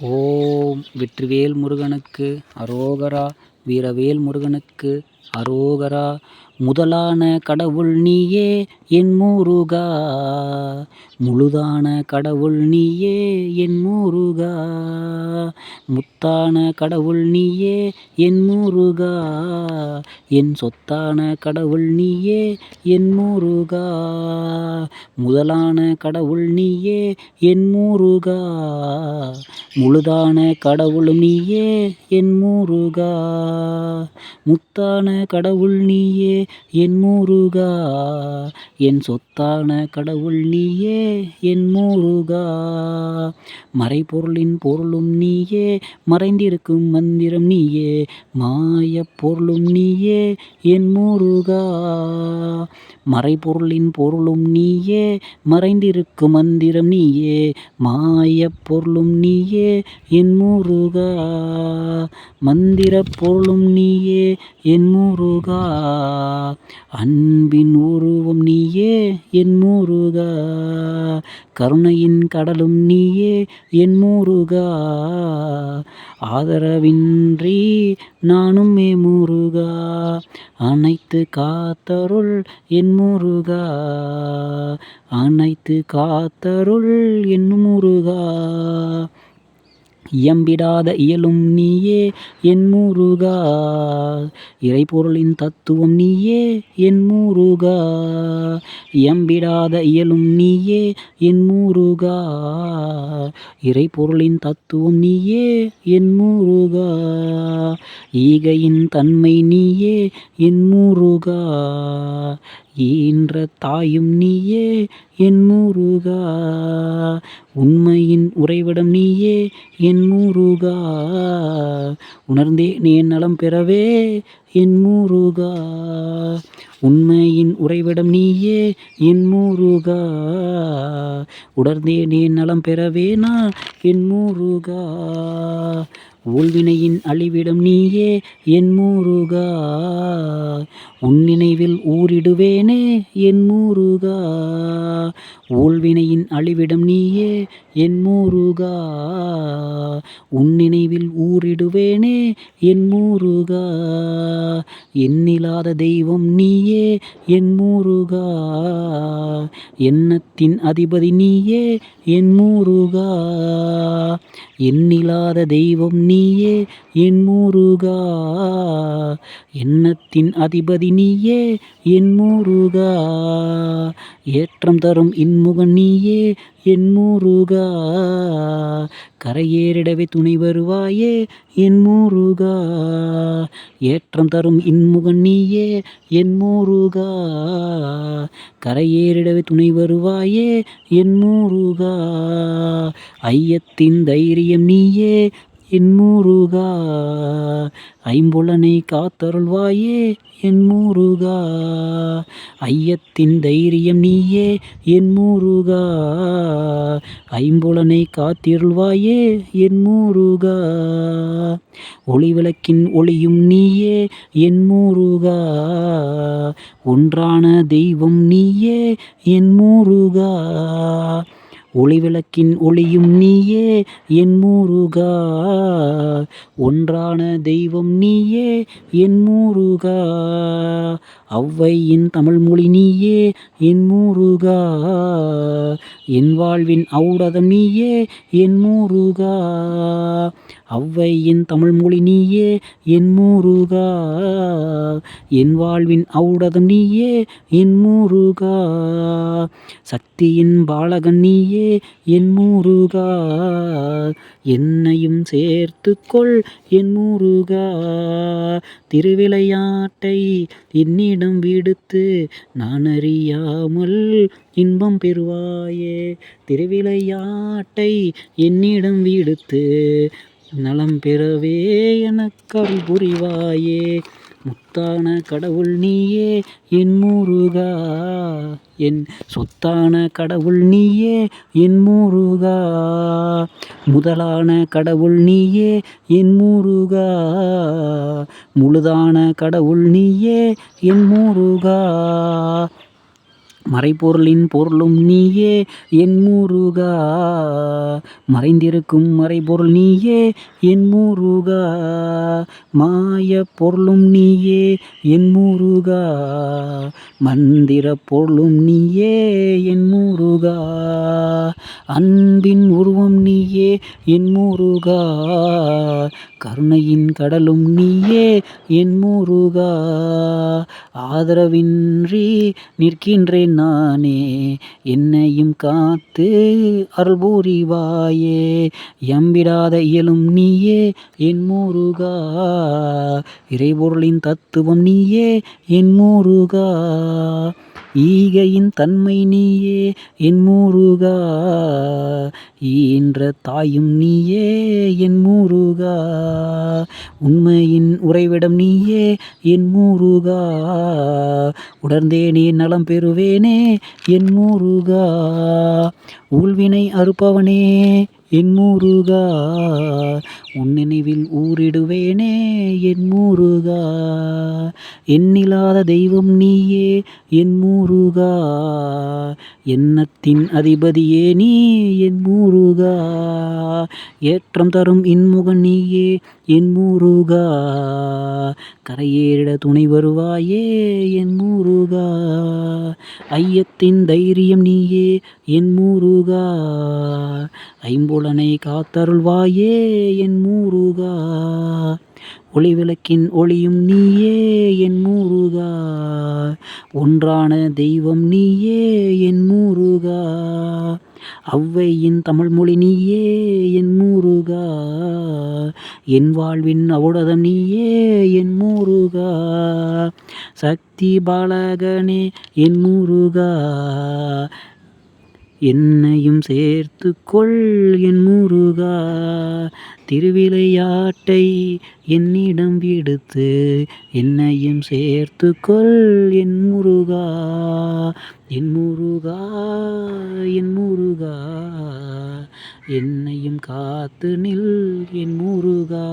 ஓம் வெற்றிவேல் முருகனுக்கு அரோகரா வீரவேல் முருகனுக்கு அரோகரா. முதலான கடவுள் நீயே என் முருகா. முழுதான கடவுள் நீயே என் முருகா. முத்தான கடவுள் நீயே என் முருகா. என் சொத்தான கடவுள் நீயே என் முருகா. முதலான கடவுள் நீயே என் முருகா. முழுதான கடவுளும் நீயே என் முருகா. முத்தான கடவுள் நீயே என் முருகா. என் சொத்தான கடவுள் நீயே என் முருகா. மறைபொருளின் பொருளும் நீயே மறைந்திருக்கும் மந்திரம் நீயே மாயப் பொருளும் நீயே என் முருகா. மறைபொருளின் பொருளும் நீயே மறைந்திருக்கும் மந்திரம் நீயே மாயப் பொருளும் நீயே என் முருகா. மந்திரப் பொருளும் நீயே என் முருகா. அன்பின் உருவம் நீயே என் முருகா. கருணையின் கடலும் நீயே என் முருகா. ஆதரவின்றி நானும் மே முருகா. அனைத்து காத்தருள் என் முருகா. அனைத்து காத்தருள் என் முருகா. இயம்பிடாத இயலும் நீயே என் முருகா. இறைபொருளின் தத்துவம் நீயே என் முருகா. இயம்பிடாத இயலும் நீயே என் முருகா. இறைபொருளின் தத்துவம் நீயே என் முருகா. ஈகையின் தன்மை நீயே என் முருகா. ஈன்ற தாயும் நீயே என் முருகா. உண்மையின் உறைவிடம் நீயே என் முருகா. உணர்ந்தேன் என் நலம் பெறவே என் முருகா. உண்மையின் உறைவிடம் நீயே என் முருகா. உணர்ந்தேன் என் நலம் பெறவே நான் என் முருகா. ஊழ்வினையின் அழிவிடம் நீயே என் மூருகா. உன் நினைவில் ஊறிடுவேனே என் மூருகா. ஊழ்வினையின் அழிவிடம் நீயே என் மூருகா. உன் நினைவில் ஊறிடுவேனே என் மூருகா. எண்ணிலாத தெய்வம் நீயே என் மூருகா. எண்ணத்தின் அதிபதி நீயே என் மூருகா. எண்ணிலாத தெய்வம் நீயே என் மூருகா. எண்ணத்தின் அதிபதி நீயே என் மூருகா. ஏற்றம் தரும் இன் இன்முகன் நீயே என் மூருகா கரையேறிடவே துணை வருவாயே என் மூருகா ஏற்றம் தரும் இன்முகன் நீயே என் மூருகா கரையேறிடவே துணை வருவாயே என் மூருகா ஐயத்தின் தைரியம் நீயே என் முருகா ஐம்புலனை காத்தருள்வாயே என் முருகா. ஐயத்தின் தைரியம் நீயே என் முருகா. ஐம்புலனை காத்திருள்வாயே என் முருகா. ஒளிவிளக்கின் ஒளியும் நீயே என் முருகா. ஒன்றான தெய்வம் நீயே என் முருகா. ஒளிவிளக்கின் ஒளியும் நீயே என் மூருகா. ஒன்றான தெய்வம் நீயே என் மூருகா. ஔவையின் தமிழ்மொழி நீயே என் மூருகா. என் வாழ்வின் ஔடதம் நீயே என் முருகா. ஔவையின் தமிழ்மொழி நீயே என் மூருகா. என் வாழ்வின் ஔடதம் நீயே என் மூருகா. சக்தியின் பாலகன் நீயே என் மூருகா. என்னையும் சேர்த்துக்கொள் என் மூருகா. திருவிளையாட்டை என்னிடம் விடுத்து நான் அறியாமல் இன்பம் பெறுவாயே. திருவிளையாட்டை என்னிடம் விடுத்து நலம் பெறவே எனக்கள் புரிவாயே. முத்தான கடவுள் நீயே என் முருகா என் சொத்தான கடவுள் நீயே என் முருகா. முதலான கடவுள் நீயே என் முருகா. முழுதான கடவுள் நீயே என் முருகா. மறைபொருளின் பொருளும் நீயே என் முருகா. மறைந்திருக்கும் மறைபொருள் நீயே என் முருகா. மாய பொருளும் நீயே என் முருகா. மந்திர பொருளும் நீயே என் முருகா. அன்பின் உருவம் நீயே என் முருகா. கருணையின் கடலும் நீயே என் முருகா. ஆதரவின்றி நிற்கின்றேன் நானே என்னையும் காத்து அருள் புரிவாயே. எம்பிடாத இயலும் நீயே என் முருகா. இறைபொருளின் தத்துவம் நீயே என் முருகா. ஈகையின் தன்மை நீயே என் மூருகா. ஈன்ற தாயும் நீயே என் மூருகா. உண்மையின் உறைவிடம் நீயே என் மூருகா. உணர்ந்தேனே நலம் பெறுவேனே என் மூருகா. ஊழ்வினை அறுப்பவனே என் முருகா உன் நினைவில் ஊரிடுவேனே என் முருகா. எண்ணிலாத தெய்வம் நீயே என் முருகா. எண்ணத்தின் அதிபதியே நீ என் முருகா. ஏற்றம் தரும் இன்முகன் நீயே என் முருகா. கரையேறிட துணை வருவாயே என் முருகா. ஐயத்தின் தைரியம் நீயே என் முருகா. ஐம்புலனை காத்தருள்வாயே என் மூருகா. ஒளிவிளக்கின் ஒளியும் நீயே என் மூருகா. ஒன்றான தெய்வம் நீயே என் முருகா. ஔவையின் தமிழ்மொழி நீயே என் மூருகா. என் வாழ்வின் அவுடதம் நீயே என் மூருகா. சக்தி பாலகனே என் மூருகா. என்னையும் சேர்த்து கொள் என் முருகா. திருவிளையாட்டை என்னிடம் விடுத்து என்னையும் சேர்த்து கொள் என் முருகா. என் முருகா என் முருகா. என்னையும் காத்து நில் என் முருகா.